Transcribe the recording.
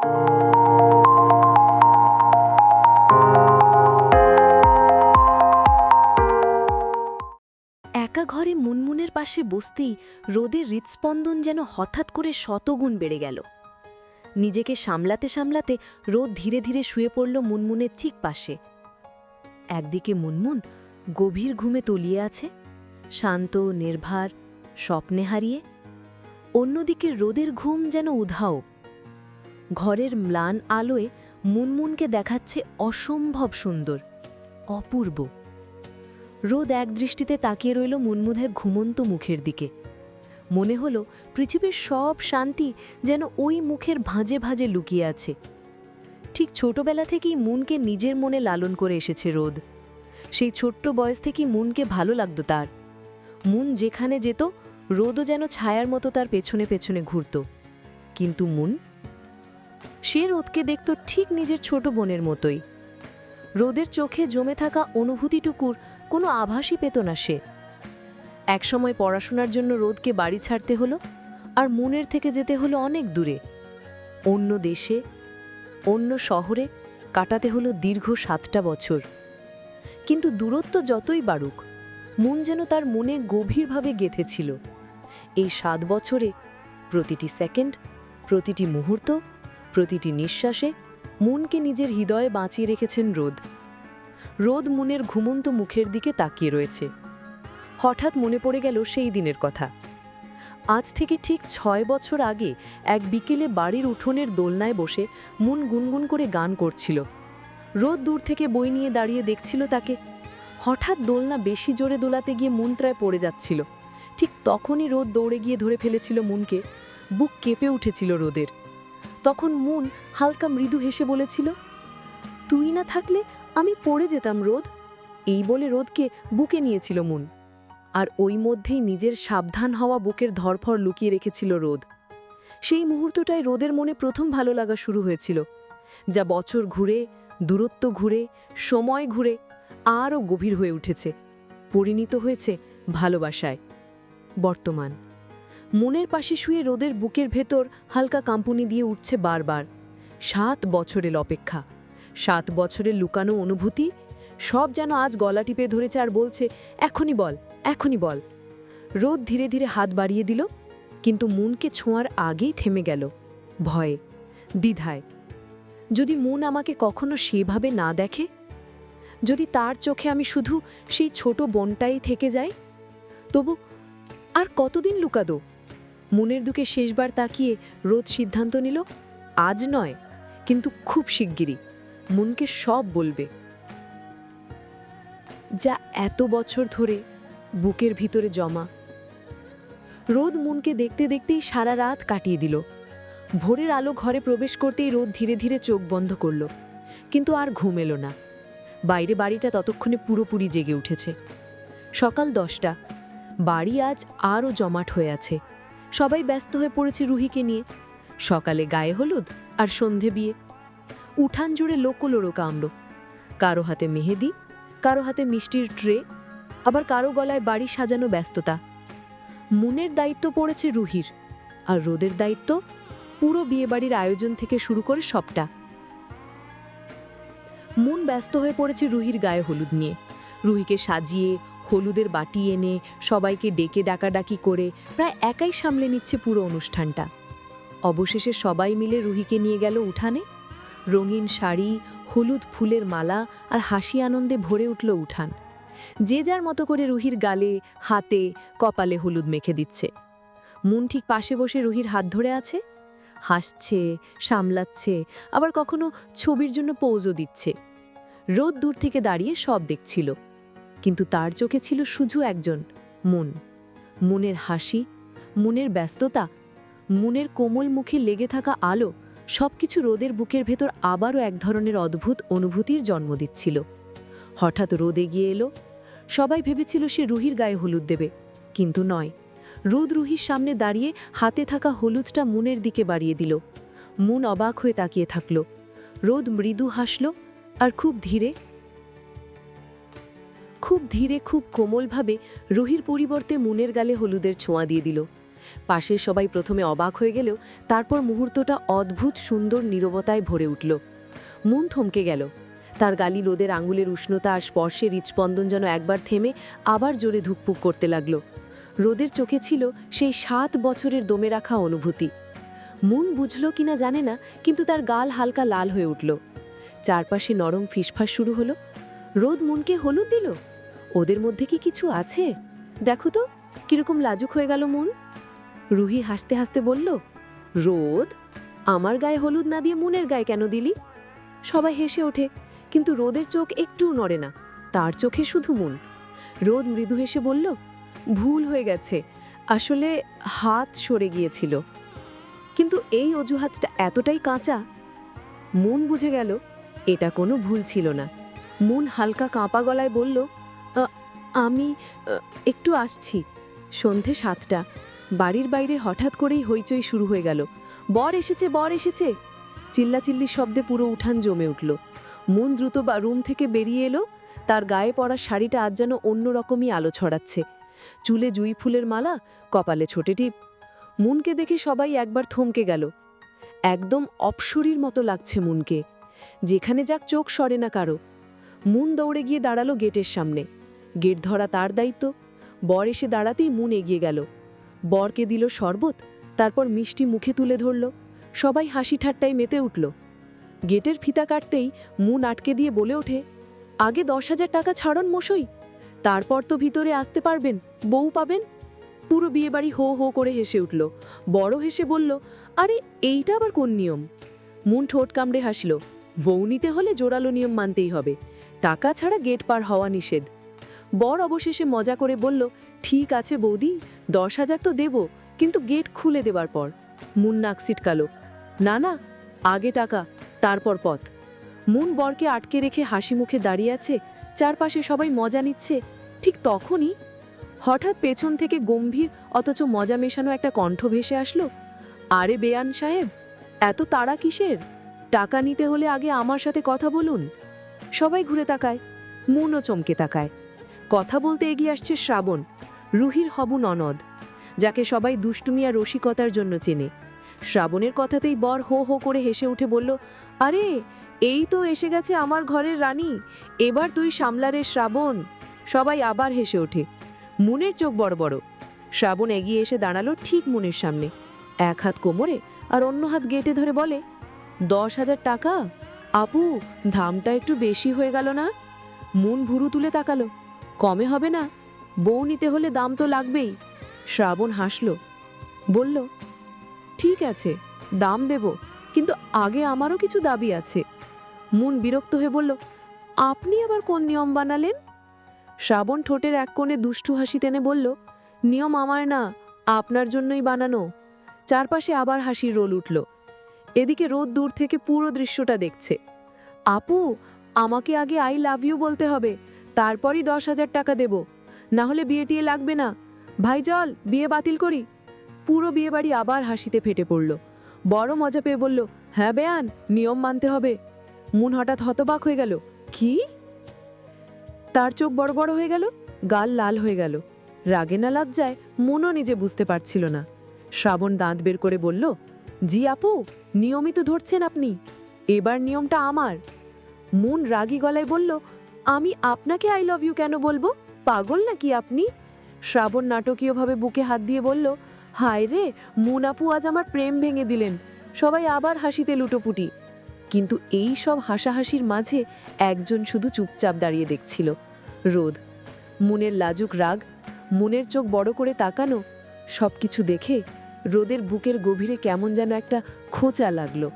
একা ঘরে মুনমুনের পাশে বসতেই রোদের হৃৎস্পন্দন যেন হঠাৎ করে শতগুণ বেড়ে গেল। নিজেকে সামলাতে সামলাতে রোদ ধীরে ধীরে শুয়ে পড়ল মুনমুনের ঠিক পাশে। একদিকে মুনমুন গভীর ঘুমে তলিয়ে আছে, শান্ত, নির্ভার, স্বপ্নে হারিয়ে। অন্যদিকে রোদের ঘুম যেন উধাও। ঘরের ম্লান আলোয় মুনমুনকে দেখাচ্ছে অসম্ভব সুন্দর, অপূর্ব। রোদ এক দৃষ্টিতে তাকিয়ে রইল মুনমুধে ঘুমন্ত মুখের দিকে। মনে হলো পৃথিবীর সব শান্তি যেন ওই মুখের ভাঁজে ভাঁজে লুকিয়ে আছে। ঠিক ছোটবেলা থেকেই মুনকে নিজের মনে লালন করে এসেছে রোদ। সেই ছোট্ট বয়স থেকেই মুনকে ভালো লাগতো তার। মুন যেখানে যেত, রোদও যেন ছায়ার মতো তার পেছনে পেছনে ঘুরত। কিন্তু মুন সে রোদকে দেখত ঠিক নিজের ছোট বোনের মতোই। রোদের চোখে জমে থাকা অনুভূতিটুকুর কোনো আভাসই পেত না সে। একসময় পড়াশোনার জন্য রোদকে বাড়ি ছাড়তে হলো আর মনের থেকে যেতে হলো অনেক দূরে। অন্য দেশে, অন্য শহরে কাটাতে হলো দীর্ঘ সাতটা বছর। কিন্তু দূরত্ব যতই বাড়ুক, মন যেন তার মনে গভীরভাবে গেঁথেছিল। এই সাত বছরে প্রতিটি সেকেন্ড, প্রতিটি মুহূর্ত প্রতিটি নিঃশ্বাসে মনকে নিজের হৃদয়ে বাঁচিয়ে রেখেছেন রোদ। রোদ মুনের ঘুমন্ত মুখের দিকে তাকিয়ে রয়েছে। হঠাৎ মনে পড়ে গেল সেই দিনের কথা। আজ থেকে ঠিক ছয় বছর আগে এক বিকেলে বাড়ির উঠোনের দোলনায় বসে মুন গুনগুন করে গান করছিল। রোদ দূর থেকে বই নিয়ে দাঁড়িয়ে দেখছিল তাকে। হঠাৎ দোলনা বেশি জোরে দোলাতে গিয়ে মুন ত্রায় পড়ে যাচ্ছিল। ঠিক তখনই রোদ দৌড়ে গিয়ে ধরে ফেলেছিল মুনকে। বুক কেঁপে উঠেছিল রোদের। তখন মুন হালকা মৃদু হেসে বলেছিল, তুই না থাকলে আমি পড়ে যেতাম, রোদ। এই বলে রোদকে বুকে নিয়েছিল মুন, আর ওই মধ্যেই নিজের সাবধান হওয়া বুকের ধরফর লুকিয়ে রেখেছিল রোদ। সেই মুহূর্তটায় রোদের মনে প্রথম ভালো লাগা শুরু হয়েছিল, যা বছর ঘুরে, দূরত্ব ঘুরে, সময় ঘুরে আরও গভীর হয়ে উঠেছে, পরিণত হয়েছে ভালোবাসায়, বর্তমান। মনের পাশে শুয়ে রোদের বুকের ভেতর হালকা কাঁপুনি দিয়ে উঠছে বারবার। সাত বছরের অপেক্ষা। সাত বছরের লুকানো অনুভূতি। সব যেন আজ গলা টিপে ধরেছে আর বলছে, এখনই বল এখনই বল। রোদ ধীরে ধীরে হাত বাড়িয়ে দিল, কিন্তু মনকে ছোঁয়ার আগেই থেমে গেল। ভয়ে, দ্বিধায়। যদি মন আমাকে কখনো সেভাবে না দেখে? যদি তার চোখে আমি শুধু সেই ছোট বনটাই থেকে যাই? তবু আর কতদিন লুকাদো মনের দুকে শেষবার তাকিয়ে রোদ সিদ্ধান্ত নিল, আজ নয়, কিন্তু খুব শিগগিরই। মনকে সব বলবে। যা এত বছর ধরে বুকের ভিতরে জমা। রোদ মনকে দেখতে দেখতেই সারা রাত কাটিয়ে দিল। ভোরের আলো ঘরে প্রবেশ করতেই রোদ ধীরে ধীরে চোখ বন্ধ করল, কিন্তু আর ঘুম এলো না। বাইরে বাড়িটা ততক্ষণে পুরোপুরি জেগে উঠেছে। সকাল দশটা, বাড়ি আজ আরও জমাট হয়ে আছে। সবাই ব্যস্ত হয়ে পড়েছে রুহিকে নিয়ে। সকালে গায়ে হলুদ আর সন্ধে বিয়ে। উঠান জুড়ে লোকলোড়ো কামড় কারও হাতে মেহেদি, কারও হাতে মিষ্টির ট্রে, আবার কারও গলায় বাড়ি সাজানো ব্যস্ততা। মুনের দায়িত্ব পড়েছে রুহির, আর রোদের দায়িত্ব পুরো বিয়েবাড়ির আয়োজন থেকে শুরু করে সবটা। মুন ব্যস্ত হয়ে পড়েছে রুহির গায়ে হলুদ নিয়ে। রুহিকে সাজিয়ে হলুদের বাটি এনে সবাইকে ডেকে ডাকাডাকি করে প্রায় একাই সামলে নিচ্ছে পুরো অনুষ্ঠানটা। অবশেষে সবাই মিলে রুহিকে নিয়ে গেল উঠানে। রঙিন শাড়ি, হলুদ ফুলের মালা আর হাসি আনন্দে ভরে উঠল উঠান। যে যার মতো করে রুহির গালে, হাতে, কপালে হলুদ মেখে দিচ্ছে। মুন ঠিক পাশে বসে রুহির হাত ধরে আছে। হাসছে, সামলাচ্ছে, আবার কখনো ছবির জন্য পৌজও দিচ্ছে। রোদ দূর থেকে দাঁড়িয়ে সব দেখছিল। কিন্তু তার চোখে ছিল শুধু একজন, মন। মনের হাসি, মনের ব্যস্ততা, মনের কোমল মুখে লেগে থাকা আলো সবকিছু রোদের বুকের ভেতর আবারও এক ধরনের অদ্ভুত অনুভূতির জন্ম দিচ্ছিল। হঠাৎ রোদ এগিয়ে এলো। সবাই ভেবেছিল সে রুহির গায়ে হলুদ দেবে, কিন্তু নয়। রোদ রুহির সামনে দাঁড়িয়ে হাতে থাকা হলুদটা মুনের দিকে বাড়িয়ে দিল। মুন অবাক হয়ে তাকিয়ে থাকল। রোদ মৃদু হাসল আর খুব ধীরে খুব ধীরে, খুব কোমলভাবে রুহির পরিবর্তে মুনের গালে হলুদের ছোঁয়া দিয়ে দিল। পাশের সবাই প্রথমে অবাক হয়ে গেলেও তারপর মুহূর্তটা অদ্ভুত সুন্দর নীরবতায় ভরে উঠল। মন থমকে গেল। তার গালি রোদের আঙুলের উষ্ণতা আর স্পর্শে হৃৎস্পন্দন যেন একবার থেমে আবার জোরে ধুকপুক করতে লাগল। রোদের চোখে ছিল সেই সাত বছরের দমে রাখা অনুভূতি। মন বুঝল কিনা জানে না, কিন্তু তার গাল হালকা লাল হয়ে উঠল। চারপাশে নরম ফিসফাস শুরু হলো। রোদ মুনকে হলুদ দিল? ওদের মধ্যে কি কিছু আছে? দেখো তো কীরকম লাজুক হয়ে গেল মন। রুহি হাসতে হাসতে বলল রোদ আমার গায়ে হলুদ না দিয়ে মুনের গায়ে কেন দিলি? সবাই হেসে ওঠে কিন্তু রোদের চোখ একটুও নড়ে না তার চোখে শুধু মুন। রোদ মৃদু হেসে বলল ভুল হয়ে গেছে আসলে হাত সরে গিয়েছিল। কিন্তু এই অজুহাতটা এতটাই কাঁচা। মন বুঝে গেল এটা কোনো ভুল ছিল না। মন হালকা কাঁপা গলায় বলল "আ, আমি একটু আসছি। সন্ধে সাতটা। বাড়ির বাইরে হঠাৎ করেই হইচই শুরু হয়ে গেল। বর এসেছে বর এসেছে। চিল্লাচিল্লির শব্দে পুরো উঠান জমে উঠল। মন দ্রুত বা রুম থেকে বেরিয়ে এলো। তার গায়ে পড়া শাড়িটা আজ যেন অন্যরকমই আলো ছড়াচ্ছে। চুলে জুই ফুলের মালা, কপালে ছোটে টিপ। মুনকে দেখে সবাই একবার থমকে গেল। একদম অপসরীর মতো লাগছে মুনকে। যেখানে যাক চোখ সরে না কারও। মুন দৌড়ে গিয়ে দাঁড়াল গেটের সামনে। গেট ধরা তার দায়িত্ব। বর এসে দাঁড়াতেই মুন এগিয়ে গেল। বরকে দিল শরবত, তারপর মিষ্টি মুখে তুলে ধরল। সবাই হাসি ঠাট্টায় মেতে উঠল। গেটের ফিতা কাটতেই মুন আটকে দিয়ে বলে ওঠে, আগে দশ হাজার টাকা ছাড়ন মশই, তারপর তো ভিতরে আসতে পারবেন, বউ পাবেন। পুরো বিয়েবাড়ি হো হো করে হেসে উঠল। বড় হেসে বলল, আরে, এইটা আবার কোন নিয়ম? মুন ঠোঁট কামড়ে হাসল, বউ নিতে হলে জোরালো নিয়ম মানতেই হবে। টাকা ছাড়া গেট পার হওয়া নিষেধ। বর অবশেষে মজা করে বলল, ঠিক আছে বৌদি, দশ হাজার তো দেব, কিন্তু গেট খুলে দেবার পর। মুন নাক সিটকালো না না, আগে টাকা, তারপর পথ। মুন বরকে আটকে রেখে হাসি মুখে দাঁড়িয়ে আছে, চারপাশে সবাই মজা নিচ্ছে, ঠিক তখনই হঠাৎ পেছন থেকে গম্ভীর, অথচ মজা মেশানো একটা কণ্ঠ ভেসে আসলো, আরে বেয়ান সাহেব, এত তাড়া কিসের? টাকা নিতে হলে আগে আমার সাথে কথা বলুন। সবাই ঘুরে তাকায়, মুনও চমকে তাকায়। কথা বলতে এগিয়ে আসছে শ্রাবণ, রুহির হবু ননদ, যাকে সবাই দুষ্টুমি আর রসিকতার জন্য চেনে। শ্রাবণের কথাতেই বর হো হো করে হেসে উঠে বলল, আরে, এই তো এসে গেছে আমার ঘরের রানী, এবার তুই সামলারে শ্রাবণ। সবাই আবার হেসে ওঠে। মুনের চোখ বড় বড়। শ্রাবণ এগিয়ে এসে দাঁড়াল ঠিক মুনের সামনে। এক হাত কোমরে আর অন্য হাত গেটে ধরে বলে, দশ হাজার টাকা? আপু, ধামটা একটু বেশি হয়ে গেল না? মুন ভুরু তুলে তাকালো। কমে হবে না। বউ নিতে হলে দাম তো লাগবেই। শ্রাবণ হাসল। বলল, ঠিক আছে, দাম দেব, কিন্তু আগে আমারও কিছু দাবি আছে। মুন বিরক্ত হয়ে বলল, আপনি আবার কোন নিয়ম বানালেন? শ্রাবণ ঠোঁটের এক কোণে দুষ্টু হাসি টেনে বলল, নিয়ম আমার না, আপনার জন্যই বানানো। চারপাশে আবার হাসির রোল উঠল। এদিকে রোদ দূর থেকে পুরো দৃশ্যটা দেখছে। আপু, আমাকে আগে আই লাভ ইউ বলতে হবে। তারপরই দশ হাজার টাকা দেব। না হলে বিয়ে টিয়ে লাগবে না। ভাই চল, বিয়ে বাতিল করি। পুরো বিয়ে বাড়ি আবার হাসিতে ফেটে পড়ল। বড় মজা পেয়ে বলল হ্যাঁ বেয়ান, নিয়ম মানতে হবে। মুন হঠাৎ হতবাক হয়ে গেল, কি? তার চোখ বড় বড় হয়ে গেল, গাল লাল হয়ে গেল। রাগে না যায় মনও নিজে বুঝতে পারছিল না। শ্রাবণ দাঁত বের করে বলল, জি আপু, নিয়মিত ধরছেন আপনি। এবার নিয়মটা আমার। মন রাগী গলায় বলল আমি আপনাকে আই লাভ ইউ কেন বলব? পাগল নাকি আপনি? শ্রাবণ নাটকীয়ভাবে বুকে হাত দিয়ে বলল, হায় রে মুন আপু আজ আমার প্রেম ভেঙে দিলেন। সবাই আবার হাসিতে লুটোপুটি। কিন্তু এই সব হাসাহাসির মাঝে একজন শুধু চুপচাপ দাঁড়িয়ে দেখছিল, রোদ। মুনের লাজুক রাগ, মুনের চোখ বড় করে তাকানো, সবকিছু দেখে রোদের বুকের গভীরে কেমন যেন একটা খোঁচা লাগল।